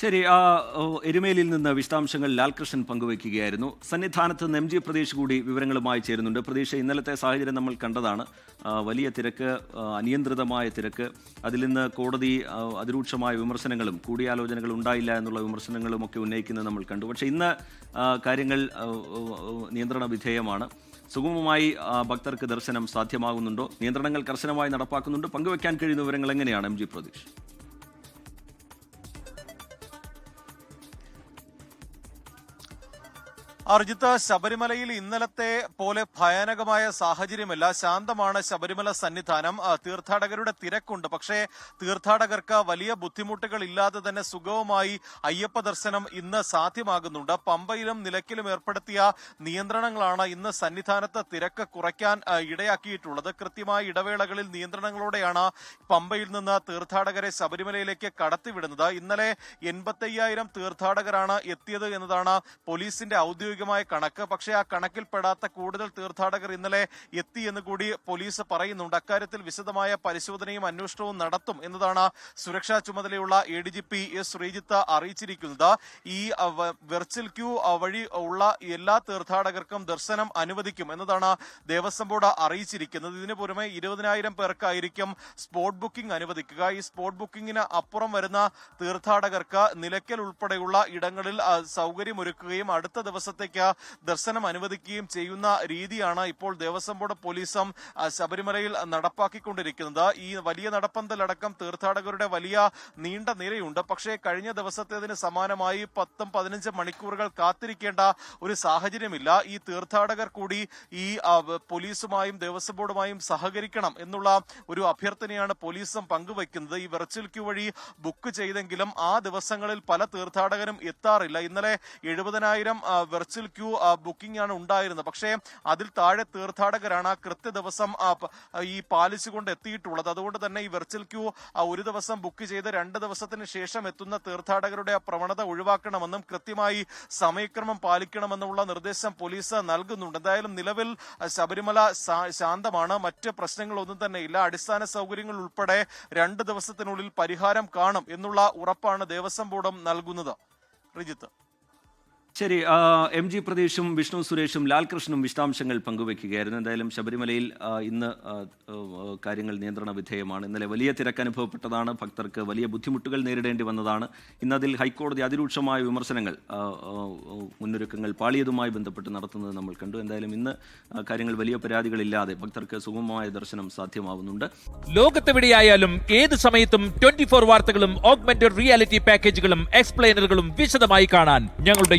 ശരി ആ എരുമേലിൽ നിന്ന് വിശദാംശങ്ങൾ ലാൽകൃഷ്ണൻ പങ്കുവയ്ക്കുകയായിരുന്നു. സന്നിധാനത്ത് നിന്ന് എം ജി പ്രതീഷ് കൂടി വിവരങ്ങളുമായി ചേരുന്നുണ്ട്. പ്രതീഷ് ഇന്നലത്തെ സാഹചര്യം നമ്മൾ കണ്ടതാണ്. വലിയ തിരക്ക് അനിയന്ത്രിതമായ തിരക്ക്. അതിൽ നിന്ന് കോടതി അതിരൂക്ഷമായ വിമർശനങ്ങളും കൂടിയാലോചനകൾ ഉണ്ടായില്ല എന്നുള്ള വിമർശനങ്ങളും ഒക്കെ ഉന്നയിക്കുന്നത് നമ്മൾ കണ്ടു. പക്ഷേ ഇന്ന് കാര്യങ്ങൾ നിയന്ത്രണ വിധേയമാണ്. സുഗമമായി ഭക്തർക്ക് ദർശനം സാധ്യമാകുന്നുണ്ടോ? നിയന്ത്രണങ്ങൾ കർശനമായി നടപ്പാക്കുന്നുണ്ടോ. പങ്കുവയ്ക്കാൻ കഴിയുന്ന വിവരങ്ങൾ എങ്ങനെയാണ് എം ജി പ്രതീഷ്? അർജിത്ത് ശബരിമലയിൽ ഇന്നലത്തെ പോലെ ഭയാനകമായ സാഹചര്യമല്ല. ശാന്തമാണ് ശബരിമല സന്നിധാനം. തീർത്ഥാടകരുടെ തിരക്കുണ്ട്. പക്ഷേ തീർത്ഥാടകർക്ക് വലിയ ബുദ്ധിമുട്ടുകൾ ഇല്ലാതെ തന്നെ സുഗമമായി അയ്യപ്പ ദർശനം ഇന്ന് സാധ്യമാകുന്നുണ്ട്. പമ്പയിലും നിലയ്ക്കലും ഏർപ്പെടുത്തിയ നിയന്ത്രണങ്ങളാണ് ഇന്ന് സന്നിധാനത്ത് തിരക്ക് കുറയ്ക്കാൻ ഇടയാക്കിയിട്ടുള്ളത്. കൃത്യമായ ഇടവേളകളിൽ നിയന്ത്രണങ്ങളോടെയാണ് പമ്പയിൽ നിന്ന് തീർത്ഥാടകരെ ശബരിമലയിലേക്ക് കടത്തിവിടുന്നത്. ഇന്നലെ എൺപത്തയ്യായിരം തീർത്ഥാടകരാണ് എത്തിയത് എന്നതാണ് പോലീസിന്റെ ഔദ്യോഗികമായ കണക്ക്. പക്ഷേ ആ കണക്കിൽപ്പെടാത്ത കൂടുതൽ തീർത്ഥാടകർ ഇന്നലെ എത്തി എന്ന് കൂടി പോലീസ് പറയുന്നുണ്ട്. അക്കാര്യത്തിൽ വിശദമായ പരിശോധനയും അന്വേഷണവും നടത്തും എന്നതാണ് സുരക്ഷാ ചുമതലയുള്ള A D G P S Sreejith അറിയിച്ചിരിക്കുന്നത്. ഈ വെർച്വൽ ക്യൂ വഴി ഉള്ള എല്ലാ തീർത്ഥാടകർക്കും ദർശനം അനുവദിക്കും എന്നതാണ് ദേവസ്വം ബോർഡ് അറിയിച്ചിരിക്കുന്നത്. ഇതിനു പുറമെ ഇരുപതിനായിരം പേർക്കായിരിക്കും സ്പോട്ട് ബുക്കിംഗ് അനുവദിക്കുക. ഈ സ്പോട്ട് ബുക്കിംഗിന് അപ്പുറം വരുന്ന തീർത്ഥാടകർക്ക് നിലയ്ക്കൽ ഉൾപ്പെടെയുള്ള ഇടങ്ങളിൽ സൗകര്യമൊരുക്കുകയും അടുത്ത ദിവസത്തേക്ക് ദർശനം അനുവദിക്കുകയും ചെയ്യുന്ന രീതിയാണ് ഇപ്പോൾ ദേവസ്വം ബോർഡ് പോലീസും ശബരിമലയിൽ നടപ്പാക്കിക്കൊണ്ടിരിക്കുന്നത്. ഈ വലിയ നടപ്പന്തലടക്കം തീർത്ഥാടകരുടെ വലിയ നീണ്ട നിരയുണ്ട്. പക്ഷേ കഴിഞ്ഞ ദിവസത്തേതിന് സമാനമായി പത്തും പതിനഞ്ച് മണിക്കൂറുകൾ കാത്തിരിക്കേണ്ട ഒരു സാഹചര്യമില്ല. ഈ തീർത്ഥാടകർ കൂടി ഈ പോലീസുമായും ദേവസ്വം ബോർഡുമായും സഹകരിക്കണം എന്നുള്ള ഒരു അഭ്യർത്ഥനയാണ് പോലീസും പങ്കുവയ്ക്കുന്നത്. ഈ വെർച്വൽ ക്യൂ വഴി ബുക്ക് ചെയ്തെങ്കിലും ആ ദിവസങ്ങളിൽ പല തീർത്ഥാടകരും എത്താറില്ല. ഇന്നലെ എഴുപതിനായിരം വെർച്വൽ ക്യൂ ബുക്കിംഗ് ആണ് ഉണ്ടായിരുന്നത്. പക്ഷേ അതിൽ താഴെ തീർത്ഥാടകരാണ് ആ കൃത്യ ദിവസം ഈ പാലിച്ചു കൊണ്ട് പാലിച്ചുകൊണ്ട് എത്തിയിട്ടുള്ളത്. അതുകൊണ്ട് തന്നെ ഈ വെർച്വൽ ക്യൂ ഒരു ദിവസം ബുക്ക് ചെയ്ത് രണ്ട് ദിവസത്തിന് ശേഷം എത്തുന്ന തീർത്ഥാടകരുടെ ആ പ്രവണത ഒഴിവാക്കണമെന്നും കൃത്യമായി സമയക്രമം പാലിക്കണമെന്നുള്ള നിർദ്ദേശം പോലീസ് നൽകുന്നുണ്ട്. എന്തായാലും നിലവിൽ ശബരിമല ശാന്തമാണ്. മറ്റ് പ്രശ്നങ്ങളൊന്നും തന്നെ ഇല്ല. അടിസ്ഥാന സൗകര്യങ്ങൾ ഉൾപ്പെടെ രണ്ട് ദിവസത്തിനുള്ളിൽ പരിഹാരം കാണും എന്നുള്ള ഉറപ്പാണ് ദേവസ്വം ബോർഡും നൽകുന്നത്. റിജിത്ത്. ശരി എം ജി പ്രതീഷും വിഷ്ണു സുരേഷും ലാൽകൃഷ്ണനും വിശദാംശങ്ങൾ പങ്കുവയ്ക്കുകയായിരുന്നു എന്തായാലും ശബരിമലയിൽ ഇന്ന് കാര്യങ്ങൾ നിയന്ത്രണ വിധേയമാണ്. ഇന്നലെ വലിയ തിരക്ക് അനുഭവപ്പെട്ടതാണ്. ഭക്തർക്ക് വലിയ ബുദ്ധിമുട്ടുകൾ നേരിടേണ്ടി വന്നതാണ്. ഇന്നതിൽ ഹൈക്കോടതി അതിരൂക്ഷമായ വിമർശനങ്ങൾ മുന്നൊരുക്കങ്ങൾ പാളിയതുമായി ബന്ധപ്പെട്ട് നടത്തുന്നത് നമ്മൾ കണ്ടു. എന്തായാലും ഇന്ന് കാര്യങ്ങൾ വലിയ പരാതികളില്ലാതെ ഭക്തർക്ക് സുഗമമായ ദർശനം സാധ്യമാവുന്നുണ്ട്. ലോകത്തെവിടെയായാലും ഏത് സമയത്തും ട്വന്റി ഫോർ വാർത്തകളും ഓഗ്മെന്റഡ് റിയാലിറ്റി പാക്കേജുകളും എക്സ്പ്ലെയിനറുകളും വിശദമായി കാണാൻ ഞങ്ങളുടെ